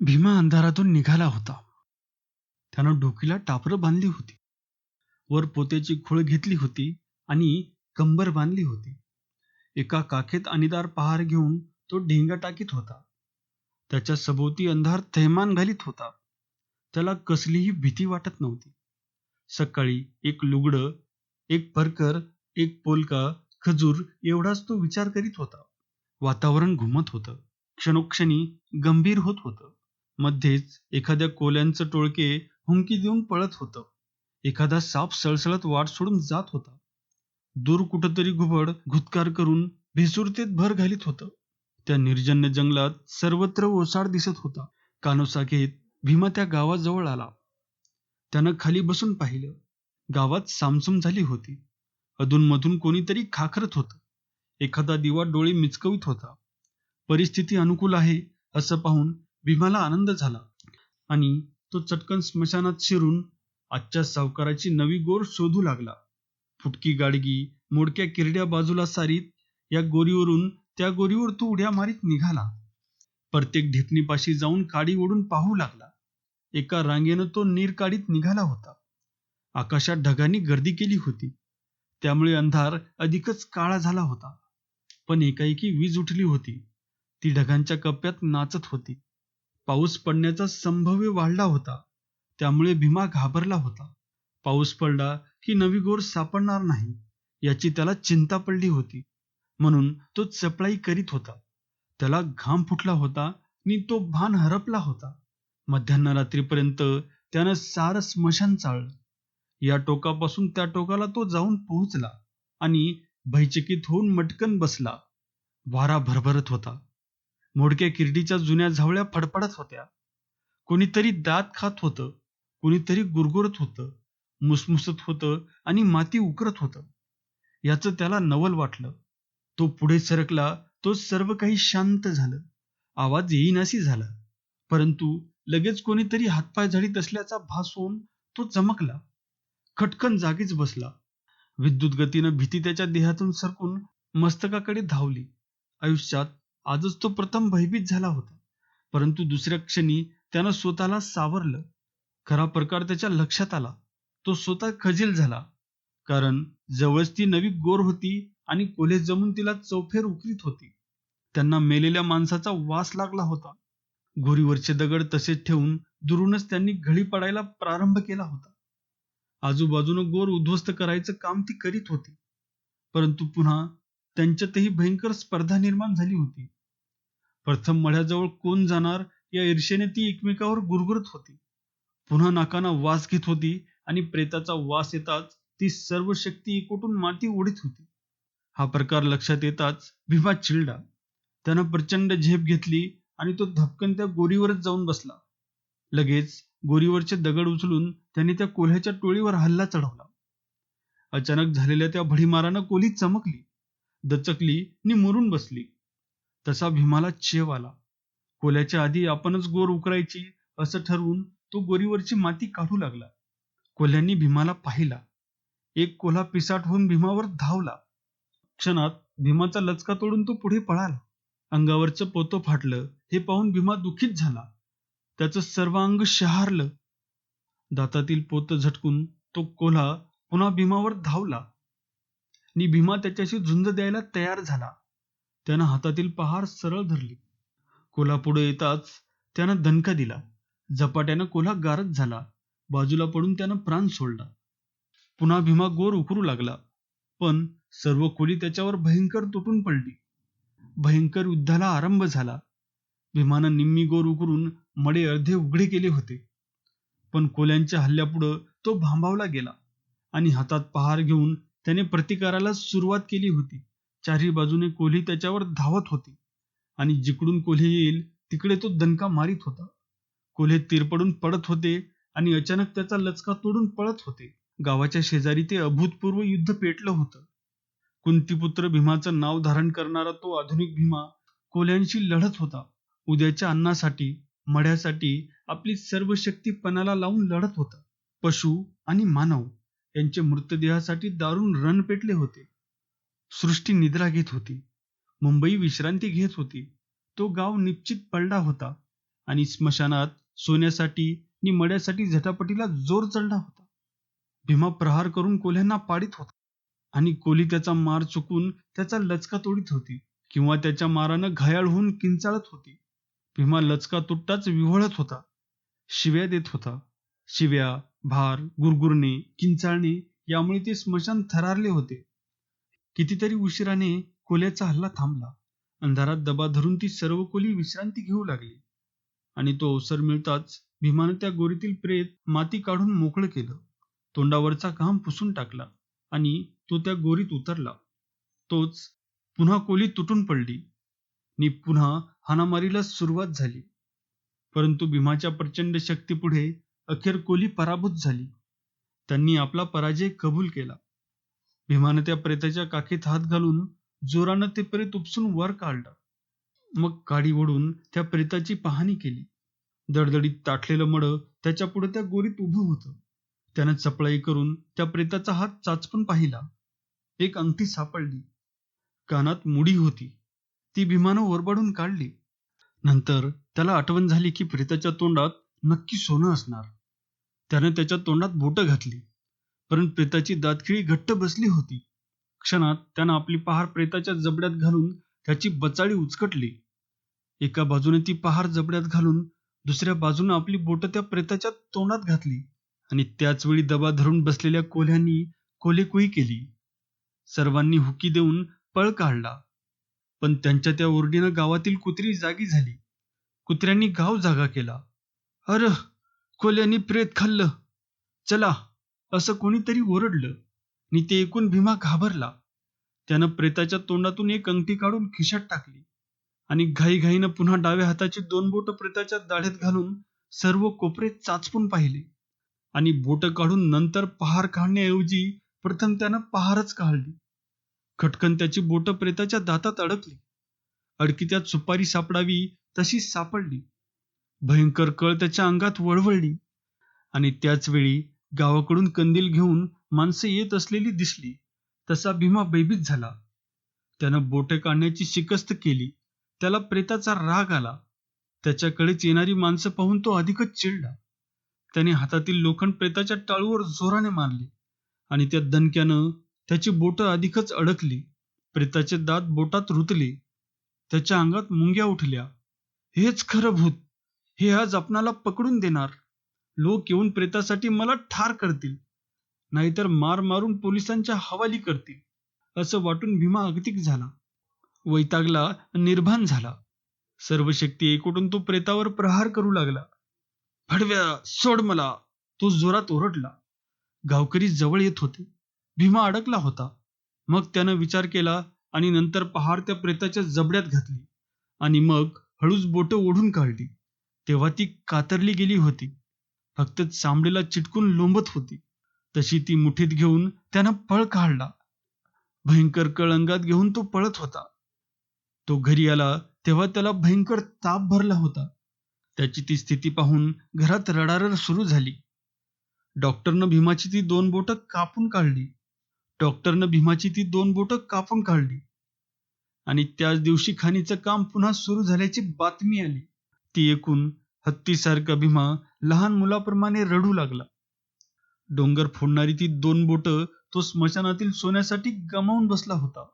भीमा अंधारातून निघाला होता. त्यानं डोकीला टापरं बांधली होती. वर पोत्याची खोळ घेतली होती आणि कंबर बांधली होती. एका काखेत अनिदार पहार घेऊन तो ढेंगा टाकीत होता. त्याच्या सभोवती अंधार थैमान घालीत होता. त्याला कसलीही भीती वाटत नव्हती. सकाळी एक लुगडं एक परकर एक पोलका खजूर एवढाच तो विचार करीत होता. वातावरण घुमत होतं. क्षणोक्षणी गंभीर होत होतं. मध्येच एखाद्या कोल्यांचं टोळके हुंकी देऊन पळत होतं. एखादा साप सळसळत वाट सोडून जात होता. दूर कुठंतरी घुबड घुतकार करून भिसुरतेत भर घालीत होतं. त्या निर्जन्य जंगलात सर्वत्र ओसाड दिसत होता. कानोसा घेत भीमा त्या गावाजवळ आला. त्यानं खाली बसून पाहिलं. गावात सामसम झाली होती. अधूनमधून कोणीतरी खाखरत होतं. एखादा दिवा डोळे मिचकवीत होता. परिस्थिती अनुकूल आहे असं पाहून भीमाला आनंद झाला. आणि तो चटकन स्मशानात शिरून आजच्या सावकाराची नवी गोर शोधू लागला. फुटकी गाडगी मोडक्या किरड्या बाजूला सारीत या गोरीवरून त्या गोरीवर तो उड्या मारीत निघाला. प्रत्येक ढिपणीपाशी जाऊन काडी ओढून पाहू लागला. एका रांगेनं तो निरकाडीत निघाला होता. आकाशात ढगांनी गर्दी केली होती. त्यामुळे अंधार अधिकच काळा झाला होता. पण एकाएकी वीज उठली होती. ती ढगांच्या कप्प्यात नाचत होती. पाऊस पडण्याचा संभव्य वाढला होता. त्यामुळे भीमा घाबरला होता. पाऊस पडला की नवी गोर सापडणार नाही याची त्याला चिंता पडली होती. म्हणून तो चपळाई करीत होता. त्याला घाम फुटला होता आणि तो भान हरपला होता. मध्यान्ह रात्रीपर्यंत त्यानं सारं स्मशान चाळलं. या टोकापासून त्या टोकाला तो जाऊन पोहोचला आणि भयचकित होऊन मटकन बसला. वारा भरभरत होता. मोडक्या किरडीच्या जुन्या झावळ्या फडफडत होत्या. कोणीतरी दात खात होतं कोणीतरी गुरगुरत होतं मुसमुसत होतं आणि माती उकरत होतं. याचं त्याला नवल वाटलं. तो पुढे सरकला तो सर्व काही शांत झालं. आवाज येईनासी झाला. परंतु लगेच कोणीतरी हातपाय झाडीत असल्याचा भास होऊन तो चमकला. खटकन जागीच बसला. विद्युत गतीनं भीती त्याच्या देहातून सरकून मस्तकाकडे धावली. आयुष्यात आजच तो प्रथम भयभीत झाला होता. परंतु दुसऱ्या क्षणी त्यानं स्वतःला सावरलं. खरा प्रकार त्याच्या लक्षात आला. तो स्वतः खजील झाला. कारण जवळच ती नवी गोर होती आणि कोल्हे जमून तिला चौफेर उकरीत होती. त्यांना मेलेल्या माणसाचा वास लागला होता. गोरीवरचे दगड तसेच ठेवून दुरूनच त्यांनी घळी पडायला प्रारंभ केला होता. आजूबाजूनं गोर उद्ध्वस्त करायचं काम ती करीत होती. परंतु पुन्हा त्यांच्यातही भयंकर स्पर्धा निर्माण झाली होती. प्रथम मळ्याजवळ कोण जाणार या ईर्षेने ती एकमेकावर गुरगुरत होती. पुन्हा नाकाना वास घेत होती आणि प्रेताचा वास येताच ती सर्व शक्ती एकवटून माती ओढीत होती. हा प्रकार लक्षात येताच भीमा चिडला त्यानं प्रचंड झेप घेतली आणि तो धपकन त्या गोरीवरच जाऊन बसला. लगेच गोरीवरचे दगड उचलून त्याने त्या कोल्ह्याच्या टोळीवर हल्ला चढवला. अचानक झालेल्या त्या भडीमारानं कोली चमकली. दचकली आणि मुरून बसली. तसा भीमाला चेव आला. कोल्याच्या आधी आपणच गोर उकरायची असं ठरवून तो गोरीवरची माती काढू लागला. कोल्ह्यांनी भीमाला पाहिला. एक कोल्हा पिसाट होऊन भीमावर धावला. क्षणात भीमाचा लचका तोडून तो पुढे पळाला. अंगावरचं पोतं फाटलं हे पाहून भीमा दुःखीत झाला. त्याचं सर्व अंग शहारलं. दातातील पोत झटकून तो कोल्हा पुन्हा भीमावर धावला. आणि भीमा त्याच्याशी झुंज द्यायला तयार झाला. त्यानं हातातील पहार सरळ धरली. कोल्हा पुढे येताच त्यानं दणका दिला. झपाट्यानं कोल्हा गारद झाला. बाजूला पडून त्यानं प्राण सोडला. पुन्हा भीमा गोर उकरू लागला. पण सर्व खोली त्याच्यावर भयंकर तुटून पडली. भयंकर युद्धाला आरंभ झाला. भीमानं निम्मी गोर उकरून मडे अर्धे उघडे केले होते. पण कोल्यांच्या हल्ल्यापुढं तो भांबावला गेला आणि हातात पहार घेऊन त्याने प्रतिकाराला सुरुवात केली होती. चारही बाजूने कोल्ही त्याच्यावर धावत होती. आणि जिकडून कोल्ही येईल तिकडे तो दणका मारित होता. कोल्हे तिरपडून पडत होते आणि अचानक त्याचा लचका तोडून पळत होते. गावाच्या शेजारी ते अभूतपूर्व युद्ध पेटलं होतं. कुंतीपुत्र भीमाचं नाव धारण करणारा तो आधुनिक भीमा कोल्यांशी लढत होता. उद्याच्या अन्नासाठी मढ्यासाठी आपली सर्व शक्ती पणाला लावून लढत होता. पशु आणि मानव यांचे मृतदेहासाठी दारुण रण पेटले होते. सृष्टी निद्रा घेत होती. मुंबई विश्रांती घेत होती. तो गाव निश्चित पडला होता आणि स्मशानात सोन्यासाठी आणि मड्यासाठी झटापटीला जोर चढला होता. भीमा प्रहार करून कोल्ह्यांना पाडित होता आणि कोली त्याचा मार चुकून त्याचा लचका तोडीत होती किंवा त्याच्या मारानं घायाळ होऊन किंचाळत होती. भीमा लचका तुटताच विव्हळत होता. शिव्या देत होता. शिव्या भार गुरगुरणे किंचाळणे यामुळे ते स्मशान थरारले होते. कितीतरी उशिराने कोल्याचा हल्ला थांबला. अंधारात दबा धरून ती सर्व कोली विश्रांती घेऊ लागली. आणि तो अवसर मिळताच भीमानं त्या गोरीतील प्रेत माती काढून मोकळं केलं. तोंडावरचा घाम पुसून टाकला आणि तो त्या गोरीत उतरला. तोच पुन्हा कोली तुटून पडली. आणि पुन्हा हानामारीला सुरुवात झाली. परंतु भीमाच्या प्रचंड शक्तीपुढे अखेर कोली पराभूत झाली. त्यांनी आपला पराजय कबूल केला. भीमानं त्या प्रेताच्या काखेत हात घालून जोरानं ते प्रेत उपसून वर काढलं. मग काडी ओढून त्या प्रेताची पाहणी केली. दडदडीत ताटलेलं मड त्याच्या पुढे त्या गोरीत उभं होतं. त्यानं चपळाई करून त्या प्रेताचा हात चाचपून पाहिला. एक अंगठी सापडली. कानात मुडी होती. ती भीमानं ओरबाडून काढली. नंतर त्याला आठवण झाली की प्रेताच्या तोंडात नक्की सोनं असणार. त्यानं त्याच्या तोंडात बोटं घातली. परंतु प्रेताची दातखिळी घट्ट बसली होती. क्षणात त्यानं आपली पहार प्रेताच्या जबड्यात घालून त्याची बचाळी उचकटली. एका बाजूने ती पहार जबड्यात घालून दुसऱ्या बाजूने आपली बोट त्या प्रेताच्या तोंडात घातली आणि त्याच वेळी दबा धरून बसलेल्या कोल्ह्यांनी कोलेकुई केली. सर्वांनी हुकी देऊन पळ काढला. पण त्यांच्या त्या ओरडीनं गावातील कुत्री जागी झाली. कुत्र्यांनी गाव जागा केला. अर कोल्यांनी प्रेत खाल्लं. चला असं कोणीतरी ओरडलं. आणि ते ऐकून भीमा घाबरला. त्यानं प्रेताच्या तोंडातून एक अंगठी काढून खिशात टाकली. आणि घाईघाईनं पुन्हा डाव्या हाताची दोन बोट प्रेताच्या दाढ्यात घालून सर्व कोपरे चाचपून पाहिले. आणि बोट काढून नंतर पहार काढण्याऐवजी प्रथम त्यानं पहारच काढली. खटकन त्याची बोट प्रेताच्या दातात अडकली. अडकी त्यात सुपारी सापडावी तशी सापडली. भयंकर कळ त्याच्या अंगात वळवळली. आणि त्याच वेळी गावाकडून कंदील घेऊन माणसं येत असलेली दिसली. तसा भीमा भयभीत झाला. त्यानं बोटे काढण्याची शिकस्त केली. त्याला प्रेताचा राग आला. त्याच्याकडेच येणारी माणसं पाहून तो अधिकच चिडला. त्याने हातातील लोखंड प्रेताच्या टाळूवर जोराने मारले आणि त्या दणक्यानं त्याची बोटं अधिकच अडकली. प्रेताचे दात बोटात रुतले. त्याच्या अंगात मुंग्या उठल्या. हेच खरं भूत. हे आज आपणाला पकडून देणार. लोक येऊन प्रेतासाठी मला ठार करतील. नाहीतर मार मारून पोलिसांच्या हवाली करतील. असं वाटून भीमा अगतिक झाला. वैतागला निर्भान झाला. सर्व शक्ती एकवटून तो प्रेतावर प्रहार करू लागला. भडव्या सोड मला. तो जोरात ओरडला. गावकरी जवळ येत होते. भीमा अडकला होता. मग त्यानं विचार केला आणि नंतर पहार त्या प्रेताच्या जबड्यात घातली. आणि मग हळूच बोट ओढून काढली. तेव्हा ती कातरली गेली होती. फक्त चांबडीला चिटकून लोंबत होती. तशी ती मुठीत घेऊन त्यानं पळ काढला. भयंकर कळंगात घेऊन तो पळत होता. तो घरी आला तेव्हा त्याला भयंकर ताप भरला होता. त्याची ती स्थिती पाहून घरात रडारड सुरू झाली. डॉक्टरनं भीमाची ती दोन बोटं कापून काढली. डॉक्टरनं भीमाची ती दोन बोटं कापून काढली. आणि त्याच दिवशी खाणीचं काम पुन्हा सुरू झाल्याची बातमी आली. ती ऐकून हत्तीसारखा भीमा लहान मुलाप्रमाणे रडू लागला. डोंगर फोडणारी ती दोन बोटं तो स्मशानातील सोन्यासाठी गमावून बसला होता.